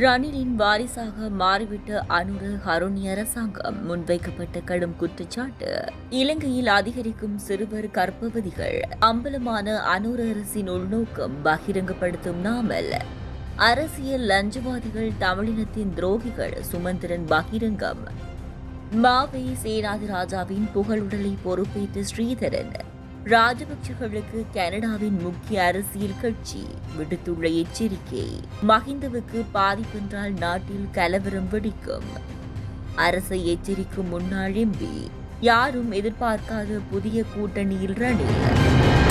ரணிலின் வாரிசாக மாறிவிட்ட அனுர ஹருணி அரசாங்கம் முன்வைக்கப்பட்ட கடும் குற்றச்சாட்டு. இலங்கையில் அதிகரிக்கும் சிறுவர் கர்ப்பவதிகள் அம்பலமான அனுர அரசின் உள்நோக்கம் பகிரங்கப்படுத்தும் நாமல். அரசியல் லஞ்சவாதிகள் தமிழினத்தின் துரோகிகள் சுமந்திரன் பகிரங்கம். மாவை சேனாதி ராஜாவின் புகழுடலை பொறுப்பேற்ற ஸ்ரீதரன் ராஜபக்சர்களுக்கு கனடாவின் முக்கிய அரசியல் கட்சி விடுத்துள்ள எச்சரிக்கை. மஹிந்தவுக்கு பாதிப்பென்றால் நாட்டில் கலவரம் வெடிக்கும். அரசை எச்சரிக்கும் முன்னாள் எம்பி யாரும் எதிர்பார்க்காத புதிய கூட்டணியில் ரணில்.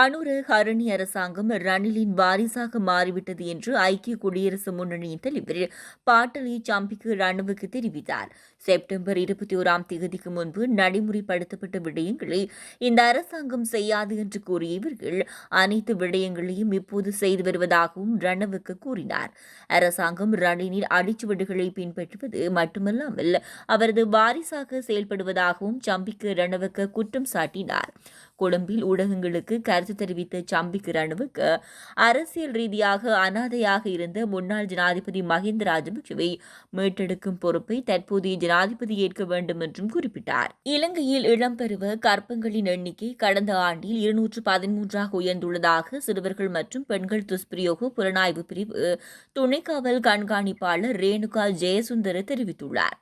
அனுர ஹரணி அரசாங்கம் ரணிலின் வாரிசாக மாறிவிட்டது என்று ஐக்கிய குடியரசு முன்னணியின் தலைவர் பாட்டலி சம்பிக்கு ரணுவுக்கு தெரிவித்தார். செப்டம்பர் இருபத்தி ஓராம் தேதிக்கு முன்பு நடைமுறைப்படுத்தப்பட்ட விடயங்களை இந்த அரசாங்கம் செய்யாது என்று கூறிய இவர்கள் அனைத்து விடயங்களையும் இப்போது செய்து வருவதாகவும் ரணவுக்கு கூறினார். அரசாங்கம் ரணிலின் அடிச்சுவடுகளை பின்பற்றுவது மட்டுமல்லாமல் அவரது வாரிசாக செயல்படுவதாகவும் சம்பிக்கு ரணவுக்கு குற்றம் சாட்டினார். கொழும்பில் ஊடகங்களுக்கு கருத்து தெரிவித்த சம்பிக்கு ரணவுக்கு அரசியல் ரீதியாக அனாதையாக இருந்த முன்னாள் ஜனாதிபதி மஹிந்த ராஜபக்சவை மீட்டெடுக்கும் பொறுப்பை தற்போதைய ஜனாதிபதி ஏற்க வேண்டும் என்றும் குறிப்பிட்டார். இலங்கையில் இடம்பெறுவ கற்பங்களின் எண்ணிக்கை கடந்த ஆண்டில் இருநூற்று பதிமூன்றாக உயர்ந்துள்ளதாக சிறுவர்கள் மற்றும் பெண்கள் துஷ்பிரயோக புலனாய்வு பிரிவு துணைக்காவல் கண்காணிப்பாளர் ரேணுகா ஜெயசுந்தர தெரிவித்துள்ளார்.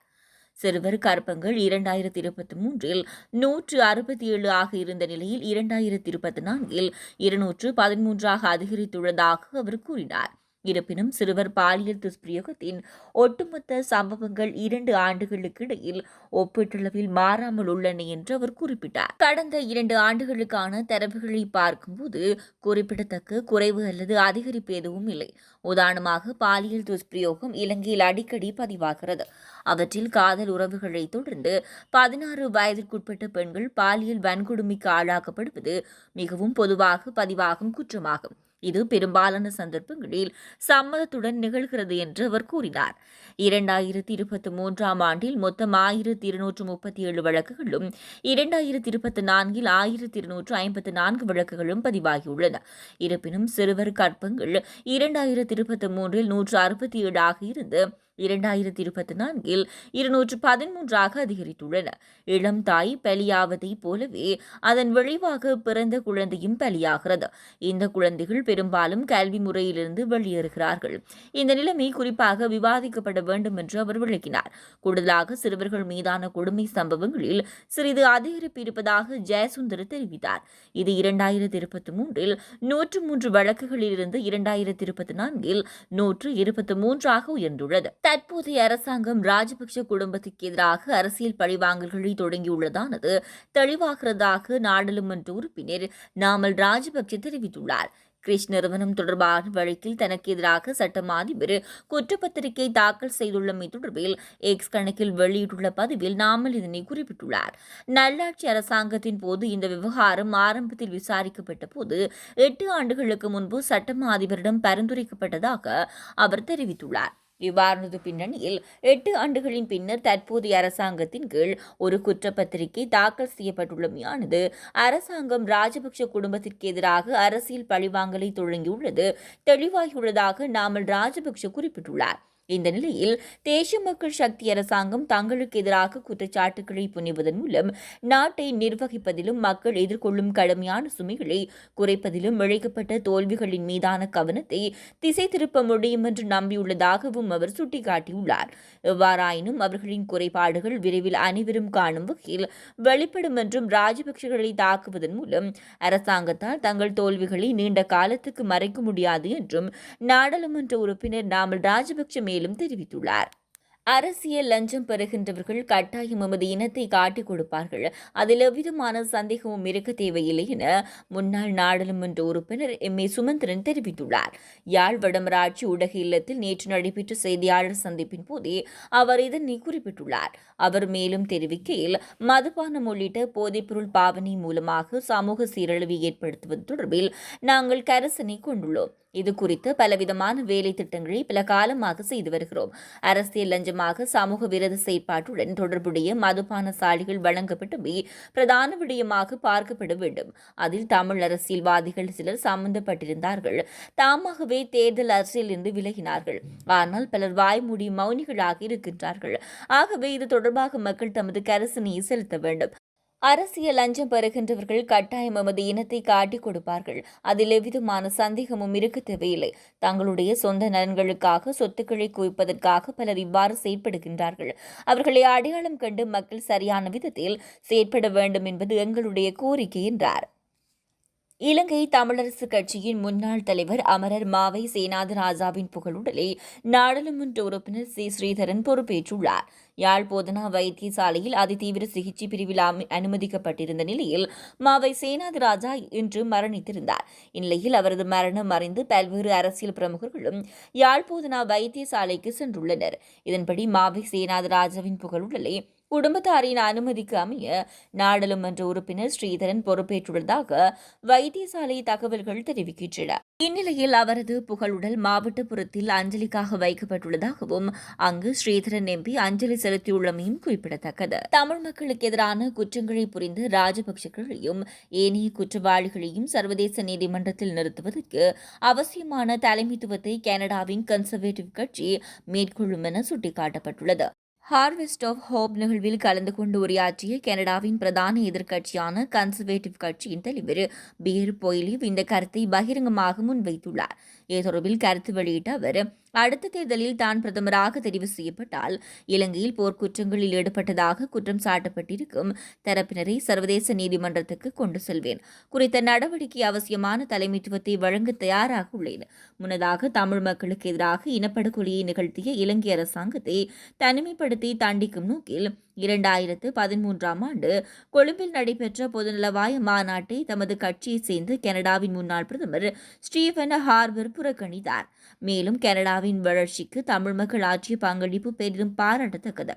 சிறுவர் கற்பங்கள் இரண்டாயிரத்தி இருபத்தி மூன்றில் நூற்று அறுபத்தி ஏழு ஆக இருந்த நிலையில் இரண்டாயிரத்தி இருபத்தி நான்கில் இருநூற்று பதிமூன்றாக அதிகரித்துள்ளதாக அவர் கூறினார். இருப்பினும் சிறுவர் பாலியல் துஷ்பிரயோகத்தின் ஒட்டுமொத்த சம்பவங்கள் இரண்டு ஆண்டுகளுக்கு இடையில் ஒப்பீட்டளவில் மாறாமல் உள்ளன என்று அவர் குறிப்பிட்டார். கடந்த இரண்டு ஆண்டுகளுக்கான தரவுகளை பார்க்கும்போது குறிப்பிடத்தக்க குறைவு அல்லது அதிகரிப்பு எதுவும் இல்லை. உதாரணமாக பாலியல் துஷ்பிரயோகம் இலங்கையில் அடிக்கடி பதிவாகிறது. அவற்றில் காதல் உறவுகளை தொடர்ந்து பதினாறு வயதிற்குட்பட்ட பெண்கள் பாலியல் வன்கொடுமைக்கு ஆளாக்கப்படுவது மிகவும் பொதுவாக பதிவாகும் குற்றமாகும். இது பெரும்பாலான சந்தர்ப்பங்களில் சம்மதத்துடன் நிகழ்கிறது என்று அவர் கூறினார். இரண்டாயிரத்தி இருபத்தி மூன்றாம் ஆண்டில் மொத்தம் ஆயிரத்தி இருநூற்று முப்பத்தி ஏழு வழக்குகளும் இரண்டாயிரத்தி இருபத்தி நான்கில் ஆயிரத்தி இருநூற்று ஐம்பத்தி நான்கு வழக்குகளும் பதிவாகியுள்ளன. இருப்பினும் சிறுவர் கற்பங்கள் இரண்டாயிரத்தி இருபத்தி மூன்றில் நூற்று அறுபத்தி ஏழாக இருந்து இரண்டாயிரத்தி இருபத்தி நான்கில் இருநூற்று பதிமூன்றாக அதிகரித்துள்ளன. இளம் தாய் பலியாவதைப் போலவே அதன் விளைவாக பிறந்த குழந்தையும் பலியாகிறது. இந்த குழந்தைகள் பெரும்பாலும் கல்வி முறையிலிருந்து வெளியேறுகிறார்கள். இந்த நிலைமை குறிப்பாக விவாதிக்கப்பட வேண்டும் என்று அவர் விளக்கினார். கூடுதலாக சிறுவர்கள் மீதான கொடுமை சம்பவங்களில் சிறிது அதிகரிப்பு இருப்பதாக ஜெயசுந்தர் தெரிவித்தார். இது இரண்டாயிரத்தி இருபத்தி மூன்றில் நூற்று மூன்று வழக்குகளிலிருந்து இரண்டாயிரத்தி இருபத்தி நான்கில் நூற்று இருபத்தி மூன்றாக உயர்ந்துள்ளது. தற்போதைய அரசாங்கம் ராஜபக்ஷ குடும்பத்துக்கு எதிராக அரசியல் பழிவாங்கல்களை தொடங்கியுள்ளதானது தெளிவாகிறதாக நாடாளுமன்ற உறுப்பினர் நாமல் ராஜபக்ஷ தெரிவித்துள்ளார். கிரிஷ் நிறுவனம் தொடர்பான வழக்கில் தனக்கு எதிராக சட்டம் அதிபர் குற்றப்பத்திரிகை தாக்கல் செய்துள்ளமை தொடர்பில் எக்ஸ் கணக்கில் வெளியிட்டுள்ள பதிவில் நாமல் இதனை குறிப்பிட்டுள்ளார். நல்லாட்சி அரசாங்கத்தின் போது இந்த விவகாரம் ஆரம்பத்தில் விசாரிக்கப்பட்ட போது எட்டு ஆண்டுகளுக்கு முன்பு சட்டம் அதிபரிடம் பரிந்துரைக்கப்பட்டதாக அவர் தெரிவித்துள்ளார். இவ்வாறு பின்னணியில் எட்டு ஆண்டுகளின் பின்னர் தற்போதைய அரசாங்கத்தின் கீழ் ஒரு குற்றப்பத்திரிகை தாக்கல் செய்யப்பட்டுள்ளமையானது. அரசாங்கம் ராஜபக்ஷ குடும்பத்திற்கு எதிராக அரசியல் பழிவாங்கலை தொடங்கியுள்ளது. தெளிவாகியுள்ளதாக நாமல் ராஜபக்ஷ குறிப்பிட்டுள்ளார். இந்த நிலையில் தேசிய மக்கள் சக்தி அரசாங்கம் தங்களுக்கு எதிராக குற்றச்சாட்டுகளை புனிவதன் மூலம் நாட்டை நிர்வகிப்பதிலும் மக்கள் எதிர்கொள்ளும் கடுமையான சுமைகளை குறைப்பதிலும் இழைக்கப்பட்ட தோல்விகளின் மீதான கவனத்தை திசை திருப்ப முடியும் என்று நம்பியுள்ளதாகவும் அவர் சுட்டிக்காட்டியுள்ளார். எவ்வாறாயினும் அவர்களின் குறைபாடுகள் விரைவில் அனைவரும் காணும் வகையில் வெளிப்படும் என்றும் ராஜபக்சேகளை தாக்குவதன் மூலம் அரசாங்கத்தால் தங்கள் தோல்விகளை நீண்ட காலத்துக்கு மறைக்க முடியாது என்றும் நாடாளுமன்ற உறுப்பினர் நாமல் ராஜபக்ஷ மேலும் தெரிவித்துள்ளார். அரசியல் லஞ்சம் பெறுகின்றவர்கள் கட்டாயம் எமது இனத்தை காட்டிக் கொடுப்பார்கள். அதில் எவ்விதமான சந்தேகமும் இருக்க தேவையில்லை என முன்னாள் நாடாளுமன்ற உறுப்பினர் எம். ஏ. சுமந்திரன் தெரிவித்துள்ளார். யாழ் வடமராட்சி ஊடக இல்லத்தில் நேற்று நடைபெற்ற செய்தியாளர் சந்திப்பின் போதே அவர் இதனை குறிப்பிட்டுள்ளார். அவர் மேலும் தெரிவிக்கையில் மதுபானம் உள்ளிட்ட போதைப்பொருள் பாவனை மூலமாக சமூக சீரழிவை ஏற்படுத்துவது தொடர்பில் நாங்கள் கரசனை கொண்டுள்ளோம். இது குறித்து பலவிதமான வேலை திட்டங்களை பல காலமாக செய்து வருகிறோம். அரசியல் லஞ்சமாக சமூக விரோத செயற்பாட்டுடன் தொடர்புடைய மதுபான சாலைகள் வழங்கப்பட்டுமே பிரதான விடயமாக பார்க்கப்பட வேண்டும். அதில் தமிழ் அரசியல்வாதிகள் சிலர் சம்பந்தப்பட்டிருந்தார்கள். தாமாகவே தேர்தல் அரசியலிருந்து விலகினார்கள். ஆனால் பலர் வாய்மூடி மௌனிகளாக இருக்கின்றார்கள். ஆகவே இது தொடர்பாக மக்கள் தமது கரசனையை செலுத்த வேண்டும். அரசியல் லஞ்சம் பெறுகின்றவர்கள் கட்டாயம் எமது இனத்தை காட்டிக் கொடுப்பார்கள். அதில் எவ்விதமான சந்தேகமும் இருக்க தேவையில்லை. தங்களுடைய சொந்த நலன்களுக்காக சொத்துக்களை குவிப்பதற்காக பலர் இவ்வாறு செயற்படுகின்றார்கள். அவர்களை அடையாளம் கண்டு மக்கள் சரியான விதத்தில் செயற்பட வேண்டும் என்பது எங்களுடைய கோரிக்கை என்றார். இலங்கை தமிழரசு கட்சியின் முன்னாள் தலைவர் அமரர் மாவை சேனாத ராஜாவின் புகழுடலை நாடாளுமன்ற உறுப்பினர் சி. ஸ்ரீதரன் பொறுப்பேற்றுள்ளார். யாழ் போதனா வைத்தியசாலையில் அதிதீவிர சிகிச்சை பிரிவில் அனுமதிக்கப்பட்டிருந்த நிலையில் மாவை சேனாதி ராஜா இன்று மரணித்திருந்தார். இந்நிலையில் அவரது மரணம் அறிந்து பல்வேறு அரசியல் பிரமுகர்களும் யாழ் போதனா வைத்தியசாலைக்கு சென்றுள்ளனர். இதன்படி மாவை சேனாத ராஜாவின் புகழுடலை குடும்பத்தாரின் அனுமதிக்கு அமைய நாடாளுமன்ற உறுப்பினர் ஸ்ரீதரன் பொறுப்பேற்றுள்ளதாக வைத்தியசாலை தகவல்கள் தெரிவிக்கின்றன. இந்நிலையில் அவரது புகழுடல் மாவட்டபுரத்தில் அஞ்சலிக்காக வைக்கப்பட்டுள்ளதாகவும் அங்கு ஸ்ரீதரன் எம்பி அஞ்சலி செலுத்தியுள்ளமையும் குறிப்பிடத்தக்கது. தமிழ் மக்களுக்கு எதிரான குற்றங்களை புரிந்து ராஜபக்சர்களையும் ஏனைய குற்றவாளிகளையும் சர்வதேச நீதிமன்றத்தில் நிறுத்துவதற்கு அவசியமான தலைமைத்துவத்தை கனடாவின் கன்சர்வேட்டிவ் கட்சி மேற்கொள்ளும் என சுட்டிக்காட்டப்பட்டுள்ளது. ஹார்வெஸ்ட் ஆஃப் ஹோப் நிகழ்வில் கலந்து கொண்டு உரையாற்றிய கனடாவின் பிரதான எதிர்க்கட்சியான கன்சர்வேட்டிவ் கட்சியின் தலைவர் பியர் பொய்லிவ் இந்த கருத்தை பகிரங்கமாக முன்வைத்துள்ளார். இது தொடர்பில் கருத்து வெளியிட்ட அவர் அடுத்த தேர்தலில் தான் பிரதமராக தெரிவு செய்யப்பட்டால் இலங்கையில் போர்க்குற்றங்களில் ஈடுபட்டதாக குற்றம் சாட்டப்பட்டிருக்கும் தரப்பினரை சர்வதேச நீதிமன்றத்துக்கு கொண்டு செல்வேன். குறித்த நடவடிக்கை அவசியமான தலைமைத்துவத்தை வழங்க தயாராக உள்ளேன். முன்னதாக தமிழ் மக்களுக்கு எதிராக இனப்படுகொலையை நிகழ்த்திய இலங்கை அரசாங்கத்தை தனிமைப்படுத்தி தண்டிக்கும் நோக்கில் இரண்டாயிரத்து பதிமூன்றாம் ஆண்டு கொழும்பில் நடைபெற்ற பொதுநலவாய மாநாட்டை தமது கட்சியைச் சேர்ந்து கனடாவின் முன்னாள் பிரதமர் ஸ்டீவன் ஹார்பர் புறக்கணித்தார். மேலும் கனடாவின் வளர்ச்சிக்கு தமிழ் மக்கள் ஆற்றிய பங்களிப்பு பெரிதும் பாராட்டத்தக்கது.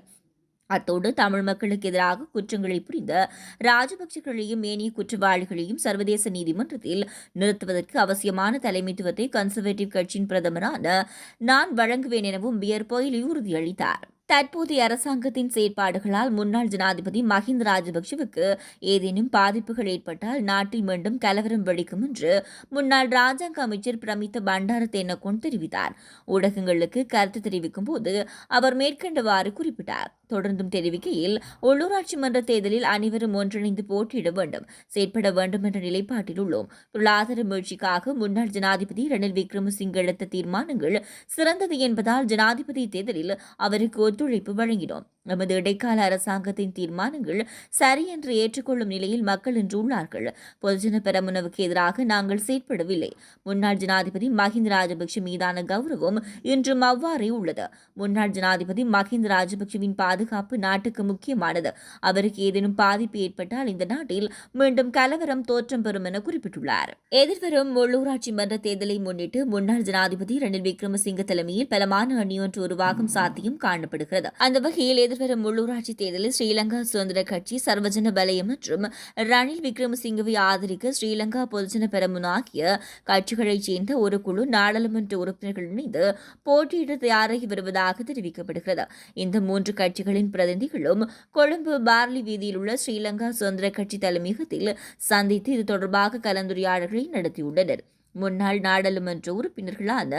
அத்தோடு தமிழ் மக்களுக்கு எதிராக குற்றங்களை புரிந்த ராஜபக்சகளையும் ஏனைய குற்றவாளிகளையும் சர்வதேச நீதிமன்றத்தில் நிறுத்துவதற்கு அவசியமான தலைமைத்துவத்தை கன்சர்வேட்டிவ் கட்சியின் பிரதமரான நான் வழங்குவேன் எனவும் பியர் பொயிலி உறுதியளித்தார். தற்போதைய அரசாங்கத்தின் செயற்பாடுகளால் முன்னாள் ஜனாதிபதி மஹிந்த ராஜபக்சவுக்கு ஏதேனும் பாதிப்புகள் ஏற்பட்டால் நாட்டில் மீண்டும் கலவரம் வெடிக்கும் என்று முன்னாள் ராஜாங்க அமைச்சர் பிரமித்த பண்டார தேனகோன் தெரிவித்தார். ஊடகங்களுக்கு கருத்து தெரிவிக்கும் போது அவர் மேற்கண்டவாறு குறிப்பிட்டார். தொடர்ந்தும் தெரிவிக்கையில் உள்ளூராட்சி மன்ற தேர்தலில் அனைவரும் ஒன்றிணைந்து போட்டியிட வேண்டும் செயற்பட வேண்டும் என்ற நிலைப்பாட்டில் உள்ளோம். பொருளாதார முயற்சிக்காக முன்னாள் ஜனாதிபதி ரணில் விக்ரமசிங்க எடுத்த தீர்மானங்கள் சிறந்தது என்பதால் ஜனாதிபதி தேர்தலில் அவருக்கு ஒத்துழைப்பு வழங்கினோம். நமது இடைக்கால அரசாங்கத்தின் தீர்மானங்கள் சரி என்று ஏற்றுக்கொள்ளும் நிலையில் மக்கள் இன்று உள்ளார்கள். பொதுஜன பெரமுனவுக்கு எதிராக நாங்கள் செயற்படவில்லை. முன்னாள் ஜனாதிபதி மஹிந்த ராஜபக்ஷ மீதான கௌரவம் இன்றும் அவ்வாறே உள்ளது. முன்னாள் ஜனாதிபதி மஹிந்த ராஜபக்ஷவின் பாதுகாப்பு நாட்டுக்கு முக்கியமானது. அவருக்கு ஏதேனும் பாதிப்பு ஏற்பட்டால் இந்த நாட்டில் மீண்டும் கலவரம் தோற்றம் பெறும் என குறிப்பிட்டுள்ளார். எதிர்வரும் உள்ளூராட்சி மன்ற தேர்தலை முன்னிட்டு முன்னாள் ஜனாதிபதி ரணில் விக்ரமசிங்க தலைமையில் பலமான அணியொன்று உருவாகும் சாத்தியம் காணப்படுகிறது. அந்த வகையில் எதிர்வரும் உள்ளூராட்சி தேர்தலில் ஸ்ரீலங்கா சுதந்திர கட்சி சர்வஜன பலயம் மற்றும் ரணில் விக்ரமசிங்கவை ஆதரிக்க ஸ்ரீலங்கா பொதுஜன பெரமுன் ஆகிய கட்சிகளைச் சேர்ந்த ஒரு குழு நாடாளுமன்ற உறுப்பினர்கள் இணைந்து போட்டியிட தயாராகி வருவதாக தெரிவிக்கப்படுகிறது. இந்த மூன்று கட்சிகளின் பிரதிநிதிகளும் கொழும்பு பார்லி வீதியில் உள்ள ஸ்ரீலங்கா சுதந்திர கட்சி தலைமையகத்தில் சந்தித்து இது தொடர்பாக கலந்துரையாடல்களை நடத்தியுள்ளனர். முன்னாள் நாடாளுமன்ற உறுப்பினர்களான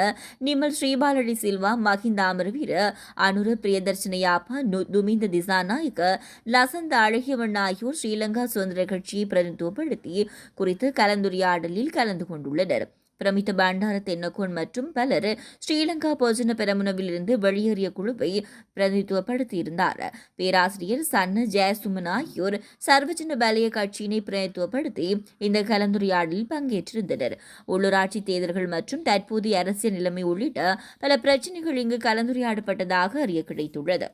நிமல் ஸ்ரீபாலடி சில்வா மஹிந்த அமர்வீர அனுர பிரியதர்ஷனயாப்பா துமிந்த திசாநாயக்க லசந்த அழகியவன் ஆகியோர் ஸ்ரீலங்கா சுதந்திர கட்சியை பிரதிநிதித்துவப்படுத்தி குறித்து கலந்துரையாடலில் கலந்து கொண்டுள்ளனர். பிரமித்த பண்டார தென்னகோன் மற்றும் பலர் ஸ்ரீலங்கா போஜன பெரமுனவிலிருந்து வெளியேறிய குழுவை பிரதிநிதித்துவப்படுத்தியிருந்தார். பேராசிரியர் சன்ன ஜெயசுமன் ஆகியோர் சர்வஜன பலய கட்சியினை பிரதிநிதித்துவப்படுத்தி இந்த கலந்துரையாடலில் பங்கேற்றிருந்தனர். உள்ளூராட்சி தேர்தல்கள் மற்றும் தற்போதைய அரசியல் நிலைமை உள்ளிட்ட பல பிரச்சினைகள் இங்கு கலந்துரையாடப்பட்டதாக அறிய கிடைத்துள்ளது.